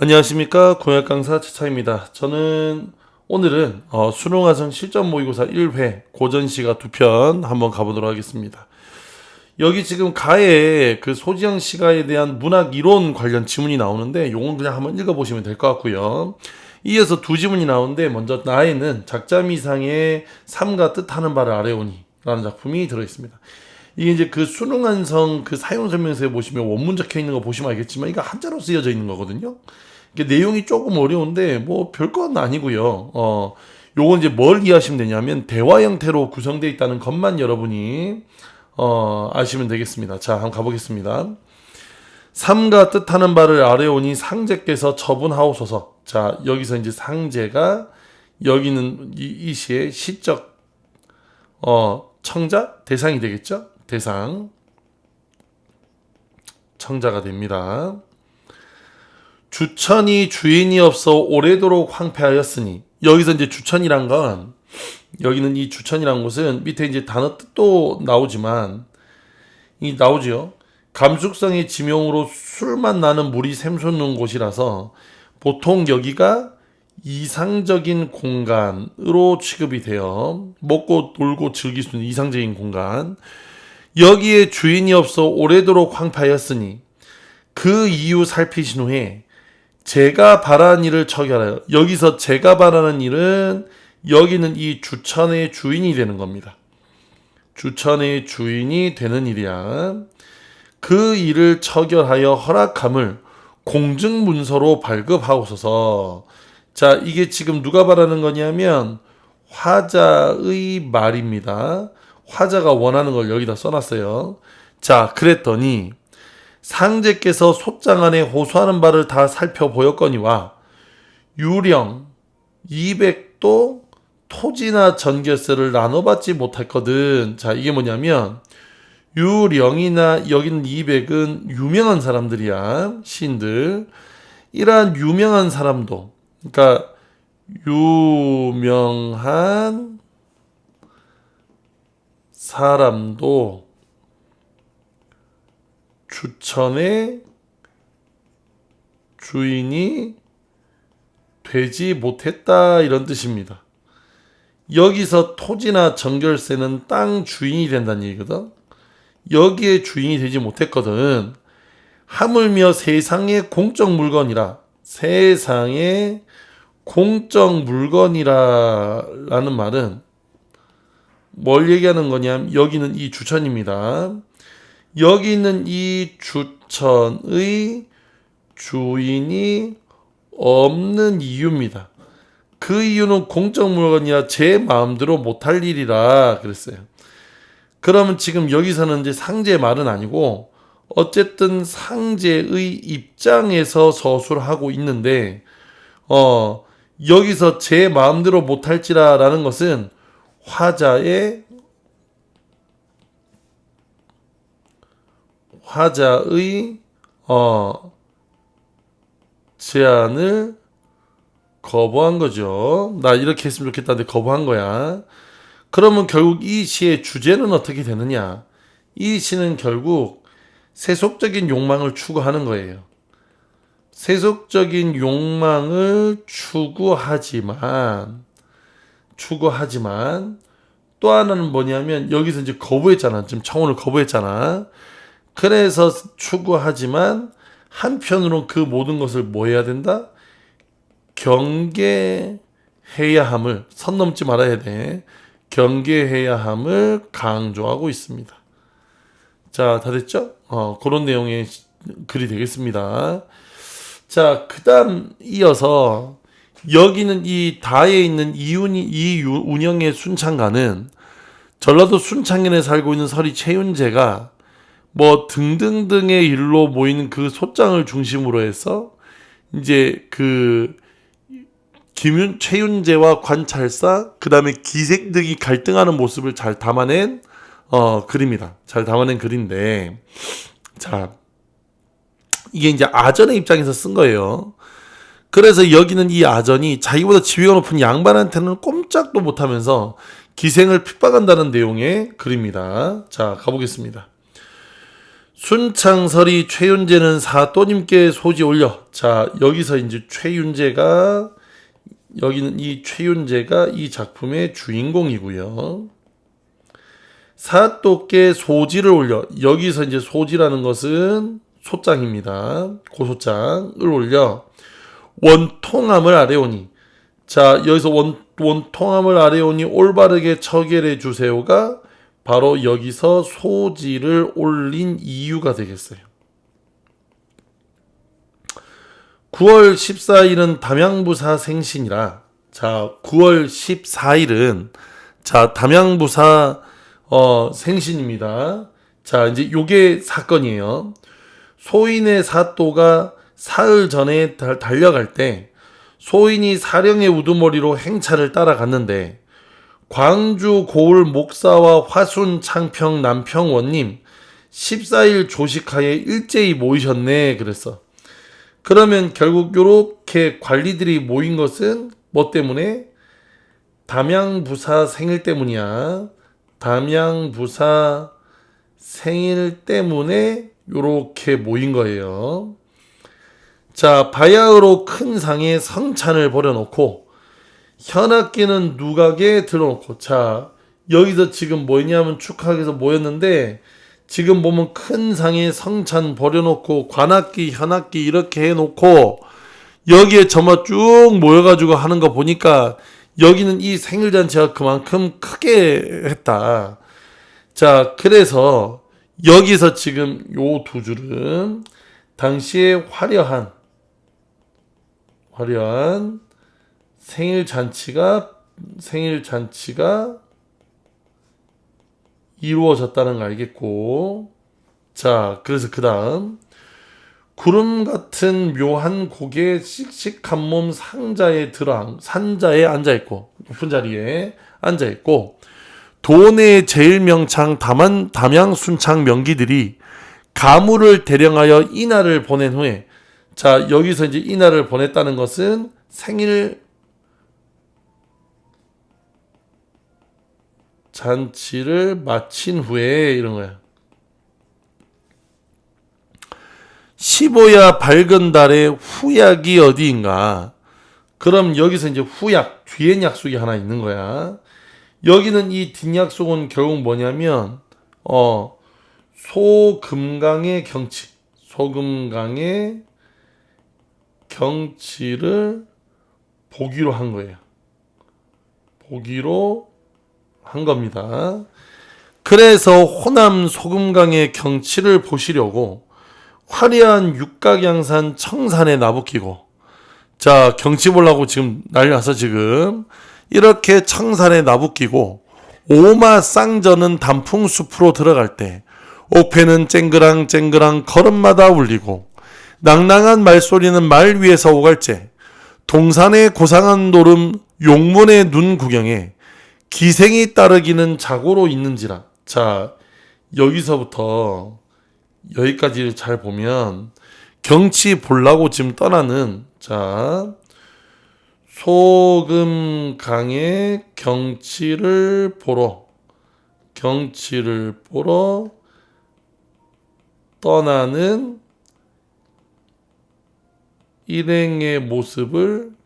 안녕하십니까 공약 강사 최차입니다. 저는 오늘은 어, 수능화성 실전 모의고사 1회 고전시가 두 편 한번 가보도록 하겠습니다. 여기 지금 가에 그 소지영 시가에 대한 문학 이론 관련 지문이 나오는데 요건 그냥 한번 읽어보시면 될 것 같고요. 이어서 두 지문이 나오는데 먼저 나에는 작자미상의 삶과 뜻하는 바를 아래오니 라는 작품이 들어있습니다. 이게 이제 그 수능한성 그 사용 설명서에 보시면 원문 적혀 있는 거 보시면 알겠지만 이거 한자로 쓰여져 있는 거거든요. 이게 내용이 조금 어려운데 뭐 별건 아니고요. 어, 요건 이제 뭘 이해하시면 되냐면 대화 형태로 구성되어 있다는 것만 여러분이 어, 아시면 되겠습니다. 자, 한번 가보겠습니다. 삼가 뜻하는 바를 아래오니 상제께서 처분하옵소서. 자, 여기서 이제 상제가 여기는 이, 이 시의 시적 어, 청자 대상이 되겠죠? 대상 청자가 됩니다. 주천이 주인이 없어 오래도록 황폐하였으니 여기서 이제 주천이란 건 여기는 이 주천이란 곳은 밑에 이제 단어 뜻도 나오지만 이 나오지요. 감숙성의 지명으로 술만 나는 물이 샘솟는 곳이라서 보통 여기가 이상적인 공간으로 취급이 돼요. 먹고 놀고 즐길 수 있는 이상적인 공간. 여기에 주인이 없어 오래도록 황폐하였으니 그 이유 살피신 후에 제가 바라는 일을 처결하여 여기서 제가 바라는 일은 여기는 이 주천의 주인이 되는 겁니다. 주천의 주인이 되는 일이야. 그 일을 처결하여 허락함을 공증 문서로 발급하옵소서. 자, 이게 지금 누가 바라는 거냐면 화자의 말입니다. 화자가 원하는 걸 여기다 써놨어요. 자, 그랬더니 상제께서 소장 안에 호소하는 바를 다 살펴보였거니와 유령 200도 토지나 전결세를 나눠받지 못했거든. 자, 이게 뭐냐면 유령이나 여기는 200은 유명한 사람들이야. 시인들. 이러한 유명한 사람도 그러니까 유명한 사람도 주천의 주인이 되지 못했다 이런 뜻입니다. 여기서 토지나 정결세는 땅 주인이 된다는 얘기거든. 여기에 주인이 되지 못했거든. 하물며 세상의 공적 물건이라 세상의 공적 물건이라라는 말은 뭘 얘기하는 거냐면 여기는 이 주천입니다. 여기 있는 이 주천의 주인이 없는 이유입니다. 그 이유는 공적 물건이야 제 마음대로 못할 일이라 그랬어요. 그러면 지금 여기서는 이제 상제의 말은 아니고 어쨌든 상제의 입장에서 서술하고 있는데 어 여기서 제 마음대로 못할지라라는 것은 화자의 화자의 어 제안을 거부한 거죠. 나 이렇게 했으면 좋겠다는데 거부한 거야. 그러면 결국 이 시의 주제는 어떻게 되느냐? 이 시는 결국 세속적인 욕망을 추구하는 거예요. 세속적인 욕망을 추구하지만 추구하지만 또 하나는 뭐냐면 여기서 이제 거부했잖아. 지금 청혼을 거부했잖아. 그래서 추구하지만 한편으로 그 모든 것을 뭐 해야 된다? 경계해야 함을 선 넘지 말아야 돼. 경계해야 함을 강조하고 있습니다. 자, 다 됐죠? 어, 그런 내용의 글이 되겠습니다. 자, 그 다음 이어서 여기는 이 다에 있는 이운이, 이 운영의 순창가는 전라도 순창현에 살고 있는 서리 최윤재가 뭐 등등등의 일로 모이는 그 소장을 중심으로 해서 이제 그 김윤 최윤재와 관찰사 그다음에 기생 등이 갈등하는 모습을 잘 담아낸 어 글입니다. 잘 담아낸 글인데 자 이게 이제 아전의 입장에서 쓴 거예요. 그래서 여기는 이 아전이 자기보다 지위가 높은 양반한테는 꼼짝도 못하면서 기생을 핍박한다는 내용의 글입니다. 자 가보겠습니다. 순창설이 최윤재는 사또님께 소지 올려. 자, 여기서 이제 최윤재가 여기는 이 최윤재가 이 작품의 주인공이고요. 사또께 소지를 올려. 여기서 이제 소지라는 것은 소장입니다. 고소장을 올려. 원통함을 아래오니. 자, 여기서 원, 원통함을 아래오니 올바르게 처결해 주세요가 바로 여기서 소지를 올린 이유가 되겠어요. 9월 14일은 담양부사 생신이라 자 9월 14일은 자 담양부사 어, 생신입니다. 자 이제 요게 사건이에요. 소인의 사또가 사흘 전에 달, 달려갈 때 소인이 사령의 우두머리로 행차를 따라갔는데 광주 고을 목사와 화순 창평 남평 원님 14일 조식하에 일제히 모이셨네 그랬어. 그러면 결국 요렇게 관리들이 모인 것은 뭐 때문에 담양 부사 생일 때문이야. 담양 부사 생일 때문에 요렇게 모인 거예요. 자, 바야흐로 큰 상에 성찬을 벌여놓고 현악기는 누각에 들어놓고 자 여기서 지금 뭐냐면 위해서 모였는데 지금 보면 큰 상에 성찬 버려놓고 관악기 현악기 이렇게 해놓고 여기에 저마 쭉 모여가지고 하는 거 보니까 여기는 이 생일잔치가 그만큼 크게 했다. 자 그래서 여기서 지금 요 두 줄은 당시에 화려한 화려한 생일 잔치가 생일 잔치가 이루어졌다는 걸 알겠고. 자 그래서 그 다음. 구름 같은 묘한 고개 씩씩한 몸 상자에 들어 산자에 앉아 있고 높은 자리에 앉아 있고. 도내 제일 명창 담안 담양 순창 명기들이 가무를 대령하여 이날을 보낸 후에 자 여기서 이제 이날을 보냈다는 것은 생일 잔치를 마친 후에 이런 거야. 15야 밝은 달에 후약이 어디인가? 그럼 여기서 이제 후약, 뒤엔 약속이 하나 있는 거야. 여기는 이 뒷약속은 결국 뭐냐면, 어, 소금강의 경치, 소금강의 경치를 보기로 한 거예요. 보기로 한 겁니다. 그래서 호남 소금강의 경치를 보시려고 화려한 육각양산 청산에 나부끼고 자 경치 보려고 지금 나서 지금 이렇게 청산에 나부끼고 오마 쌍전은 단풍 숲으로 들어갈 때 옥패는 쨍그랑 쨍그랑 걸음마다 울리고 낭낭한 말소리는 말 위에서 오갈째 동산의 고상한 노름 용문의 눈 구경에 기생이 따르기는 자고로 있는지라. 자, 여기서부터 여기까지를 잘 보면 경치 볼라고 지금 떠나는 자 소금강의 경치를 보러 경치를 보러 떠나는 일행의 모습을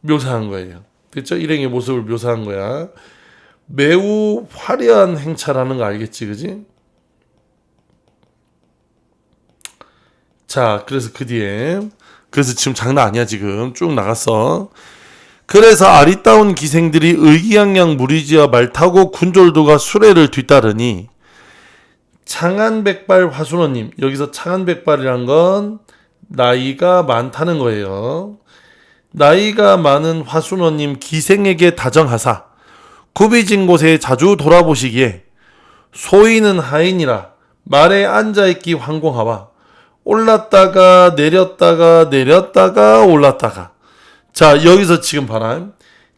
묘사한 거예요. 됐죠? 일행의 모습을 묘사한 거야. 매우 화려한 행차라는 거 알겠지, 그지? 자, 그래서 그 뒤에 그래서 지금 장난 아니야 지금 쭉 나갔어. 그래서 아리따운 기생들이 의기양양 무리지어 말 타고 군졸도가 수레를 뒤따르니 창안백발 화순원님 여기서 창안백발이란 건 나이가 많다는 거예요. 나이가 많은 화순원님 기생에게 다정하사 구비진 곳에 자주 돌아보시기에 소인은 하인이라 말에 앉아있기 황공하와 올랐다가 내렸다가 내렸다가 올랐다가. 자 여기서 지금 봐라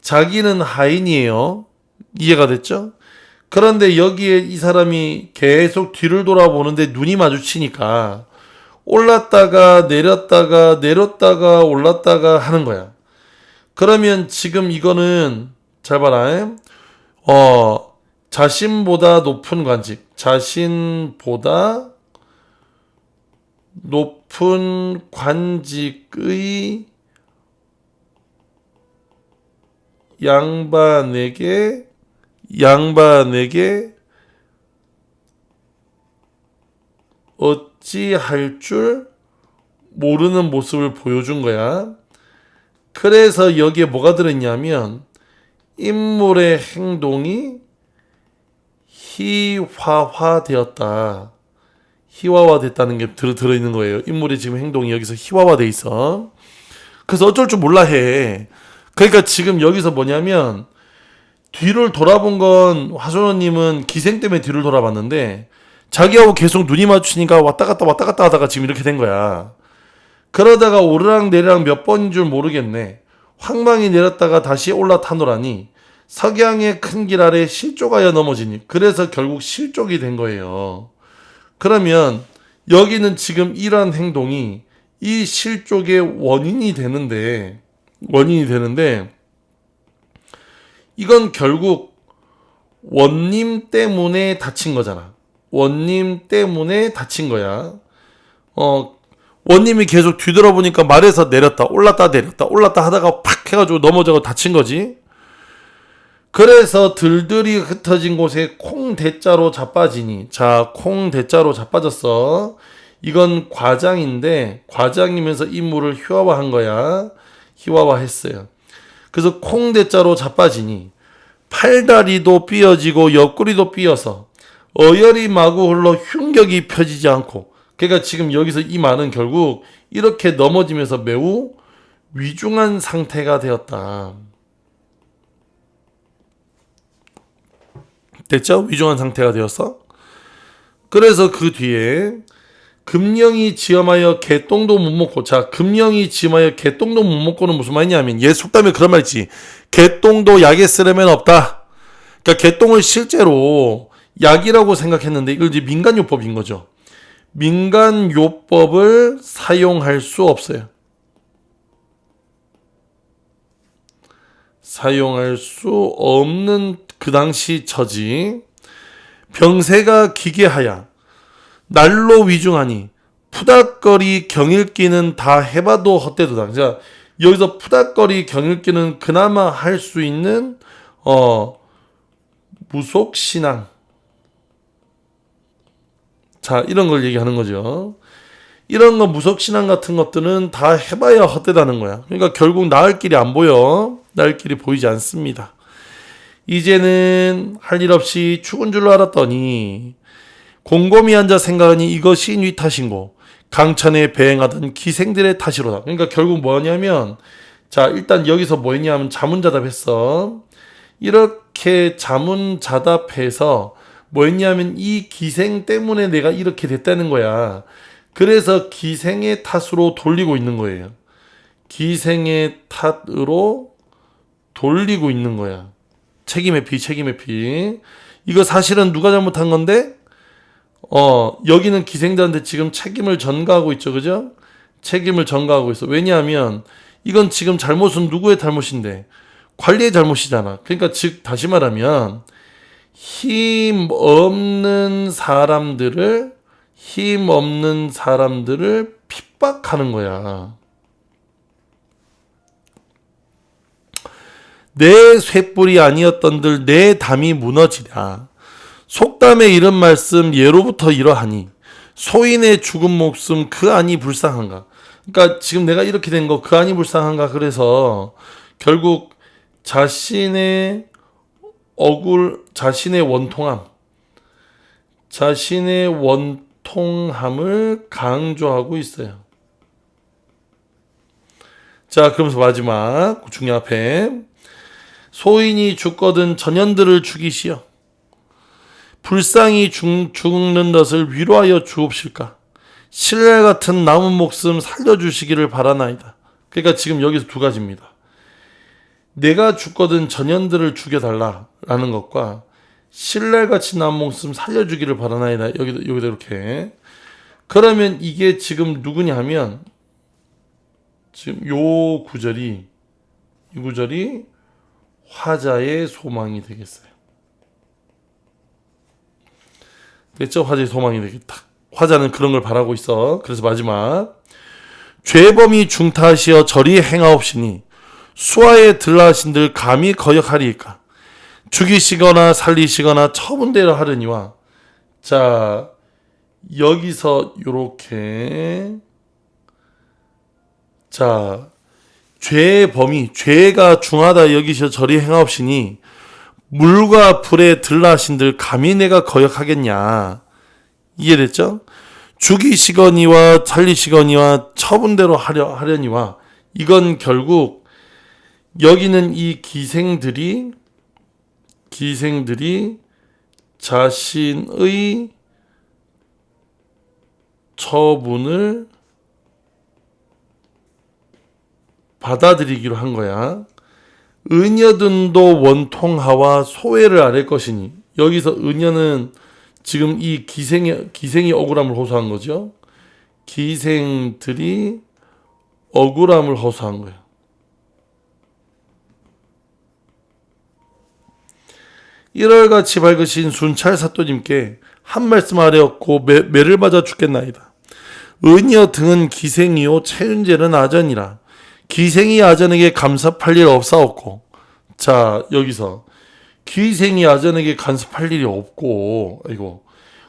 자기는 하인이에요. 이해가 됐죠? 그런데 여기에 이 사람이 계속 뒤를 돌아보는데 눈이 마주치니까 올랐다가 내렸다가 내렸다가 올랐다가 하는 거야. 그러면 지금 이거는 잘 봐라. 어 자신보다 높은 관직, 자신보다 높은 관직의 양반에게 양반에게 어 찌할 줄 모르는 모습을 보여준 거야. 그래서 여기에 뭐가 들었냐면 인물의 행동이 희화화되었다. 희화화됐다는 게 들, 들어있는 거예요. 인물의 지금 행동이 여기서 희화화돼 있어. 그래서 어쩔 줄 몰라 해. 그러니까 지금 여기서 뭐냐면 뒤를 돌아본 건 화순호님은 기생 때문에 뒤를 돌아봤는데 자기하고 계속 눈이 마주치니까 왔다 갔다 왔다 갔다 하다가 지금 이렇게 된 거야. 그러다가 오르락 내리락 몇 번인 줄 모르겠네. 황망이 내렸다가 다시 올라타노라니 석양의 큰 길 아래 실족하여 넘어지니 그래서 결국 실족이 된 거예요. 그러면 여기는 지금 이러한 행동이 이 실족의 원인이 되는데 원인이 되는데 이건 결국 원님 때문에 다친 거잖아. 원님 때문에 다친 거야. 어, 원님이 계속 뒤돌아보니까 말에서 내렸다, 올랐다, 내렸다, 올랐다 하다가 팍 해가지고 넘어져서 다친 거지. 그래서 들들이 흩어진 곳에 콩 대자로 자빠지니. 자, 콩 대자로 자빠졌어. 이건 과장인데, 과장이면서 인물을 희화화한 거야. 희화화했어요. 그래서 콩 대자로 자빠지니. 팔다리도 삐어지고 옆구리도 삐어서 어열이 마구 흘러 흉격이 펴지지 않고 그러니까 지금 여기서 이 말은 결국 이렇게 넘어지면서 매우 위중한 상태가 되었다. 됐죠? 위중한 상태가 되었어. 그래서 그 뒤에 금령이 지엄하여 개똥도 못 먹고 자 금령이 지엄하여 개똥도 못 먹고는 무슨 말이냐면 얘 속담에 그런 말 있지 개똥도 약에 쓰려면 없다 그러니까 개똥을 실제로 약이라고 생각했는데 이걸 이제 민간요법인 거죠 민간요법을 사용할 수 없어요 사용할 수 없는 그 당시 처지 병세가 기계하야 날로 위중하니 푸닥거리 경읽기는 다 해봐도 헛되도다. 자 여기서 푸닥거리 경읽기는 그나마 할 수 있는 어 무속 신앙. 자 이런 걸 얘기하는 거죠. 이런 거 무속 신앙 같은 것들은 다 해봐야 헛되다는 거야. 그러니까 결국 나을 길이 안 보여. 나을 길이 보이지 않습니다. 이제는 할 일 없이 죽은 줄 알았더니 곰곰이 앉아 생각하니 이것이 네 탓인고 강천에 배행하던 기생들의 탓이로다. 그러니까 결국 뭐냐면 자 일단 여기서 뭐였냐면 자문자답했어. 이렇게 자문자답해서 뭐였냐면 이 기생 때문에 내가 이렇게 됐다는 거야. 그래서 기생의 탓으로 돌리고 있는 거예요. 기생의 탓으로 돌리고 있는 거야. 책임의 피, 책임의 피. 이거 사실은 누가 잘못한 건데? 어, 여기는 기생자한테 지금 책임을 전가하고 있죠. 그죠? 책임을 전가하고 있어. 왜냐하면 이건 지금 잘못은 누구의 잘못인데? 관리의 잘못이잖아. 그러니까 즉, 다시 말하면 힘 없는 사람들을, 힘 없는 사람들을 핍박하는 거야. 내 쇠뿔이 아니었던들 내 담이 무너지랴. 속담에 이런 말씀 예로부터 이러하니 소인의 죽은 목숨 그 안이 불쌍한가. 그러니까 지금 내가 이렇게 된 거 그 안이 불쌍한가 그래서 결국 자신의 억울 자신의 원통함 자신의 원통함을 강조하고 있어요. 자, 그러면서 마지막 중요 앞에 소인이 죽거든 전현들을 죽이시오. 불쌍히 죽, 죽는 것을 위로하여 주옵실까? 신뢰 같은 남은 목숨 살려주시기를 바라나이다. 그러니까 지금 여기서 두 가지입니다. 내가 죽거든 전현들을 죽여달라 라는 것과 신뢰같이 남은 목숨 살려주기를 바라나이다. 여기도 여기도 이렇게. 그러면 이게 지금 누구냐 하면 지금 요 구절이 이 구절이 화자의 소망이 되겠어요. 됐죠? 화제의 소망이 되겠다. 화자는 그런 걸 바라고 있어. 그래서 마지막 죄범이 중타하시어 저리 행하옵시니 수하에 들라하신들 감히 거역하리이까 죽이시거나 살리시거나 처분대로 하려니와. 자 여기서 요렇게. 자 죄의 범위 죄가 중하다 여기셔 저리 행하옵시니 물과 불에 들라하신들 감히 내가 거역하겠냐? 이해됐죠? 죽이시거니와 살리시거니와 처분대로 하려 하려니와 이건 결국 여기는 이 기생들이 기생들이 자신의 처분을 받아들이기로 한 거야. 은여든도 원통하와 소외를 아랠 것이니 여기서 은여는 지금 이 기생이 기생이 억울함을 호소한 거죠. 기생들이 억울함을 호소한 거예요. 일월같이 밝으신 순찰 사또님께 한 말씀 하려었고 매, 매를 맞아 죽겠나이다. 은여 등은 기생이요 채윤제는 아전이라. 기생이 아전에게 감사할 일 없사옵고. 자 여기서. 기생이 아전에게 간섭할 일이 없고. 이거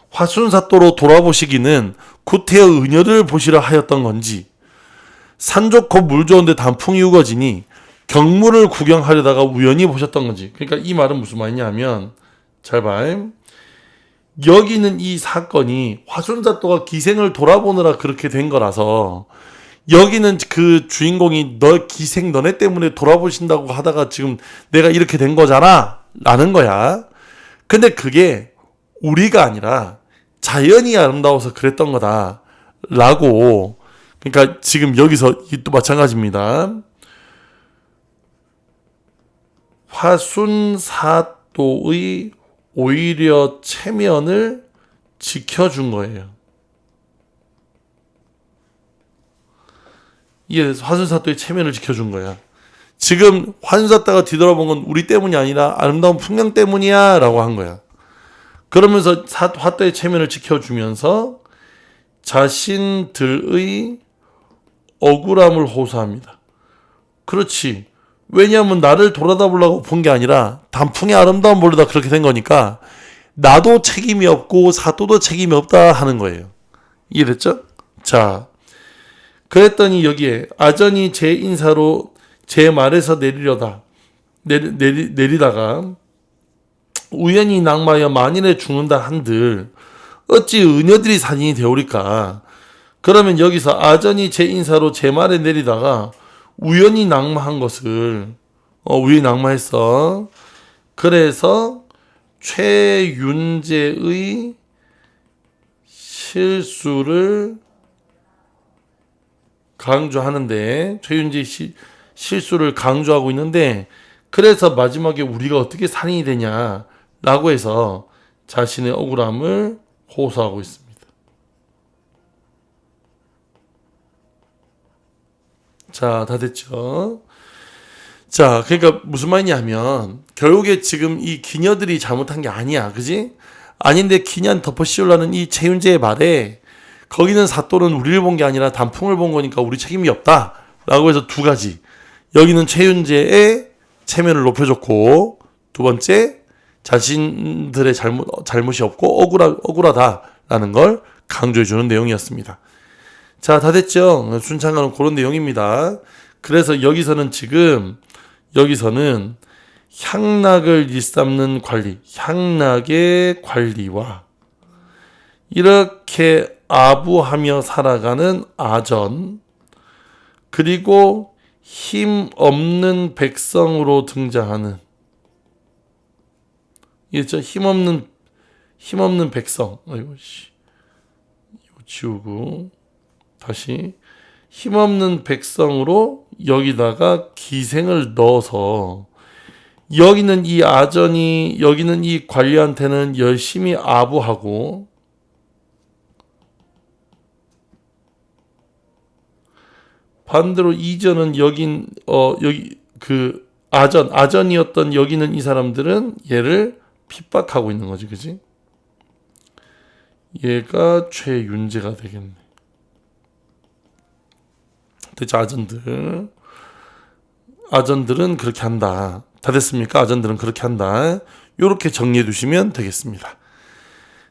화순사또로 돌아보시기는 구태여 은여를 보시라 하였던 건지. 산 좋고 물 좋은데 단풍이 우거지니 경물을 구경하려다가 우연히 보셨던 건지 그러니까 이 말은 무슨 말이냐면 잘 봐. 여기는 이 사건이 화순사또가 기생을 돌아보느라 그렇게 된 거라서 여기는 그 주인공이 너 기생 너네 때문에 돌아보신다고 하다가 지금 내가 이렇게 된 거잖아 라는 거야. 근데 그게 우리가 아니라 자연이 아름다워서 그랬던 거다 라고 그러니까 지금 여기서 또 마찬가지입니다. 화순사또의 오히려 체면을 지켜준 거예요. 이게 화순사또의 체면을 지켜준 거야. 지금 화순사또가 뒤돌아본 건 우리 때문이 아니라 아름다운 풍경 때문이야 라고 한 거야. 그러면서 화또의 체면을 지켜주면서 자신들의 억울함을 호소합니다. 그렇지. 왜냐하면 나를 돌아다 보려고 본 게 아니라 단풍의 아름다움 보려다 그렇게 된 거니까 나도 책임이 없고 사또도 책임이 없다 하는 거예요. 이해됐죠? 자, 그랬더니 여기에 아전이 제 인사로 제 말에서 내리려다 내리, 내리, 내리다가 우연히 낙마하여 만일에 죽는다 한들 어찌 은여들이 산인이 되오리까 그러면 여기서 아전이 제 인사로 제 말에 내리다가 우연히 낙마한 것을 어, 우연히 낙마했어. 그래서 최윤재의 실수를 강조하는데 최윤재 시, 실수를 강조하고 있는데 그래서 마지막에 우리가 어떻게 살인이 되냐라고 해서 자신의 억울함을 호소하고 있습니다. 자, 다 됐죠? 자, 그러니까 무슨 말이냐면 결국에 지금 이 기녀들이 잘못한 게 아니야. 그지? 아닌데 기년 덮어 씌우려는 이 최윤재의 말에 거기는 사또는 우리를 본 게 아니라 단풍을 본 거니까 우리 책임이 없다. 라고 해서 두 가지. 여기는 최윤재의 체면을 높여줬고 두 번째 자신들의 잘못 잘못이 없고 억울하 억울하다라는 걸 강조해 주는 내용이었습니다. 자, 다 됐죠? 순창가는 그런 내용입니다. 그래서 여기서는 지금, 여기서는 향락을 일삼는 관리, 향락의 관리와 이렇게 아부하며 살아가는 아전, 그리고 힘 없는 백성으로 등장하는, 이죠? 힘 없는, 힘 없는 백성. 아이고, 씨. 지우고. 다시 힘없는 백성으로 여기다가 기생을 넣어서 여기는 이 아전이 여기는 이 관리한테는 열심히 아부하고 반대로 이전은 여긴 어 여기 그 아전 아전이었던 여기는 이 사람들은 얘를 핍박하고 있는 거지 그지 얘가 최윤재가 되겠네. 대체 아전들. 아전들은 그렇게 한다. 다 됐습니까? 아전들은 그렇게 한다. 요렇게 정리해 두시면 되겠습니다.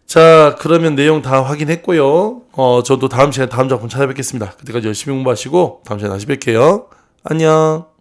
자, 그러면 내용 다 확인했고요. 어, 저도 다음 시간에 다음 작품 찾아뵙겠습니다. 그때까지 열심히 공부하시고 다음 시간에 다시 뵐게요. 안녕.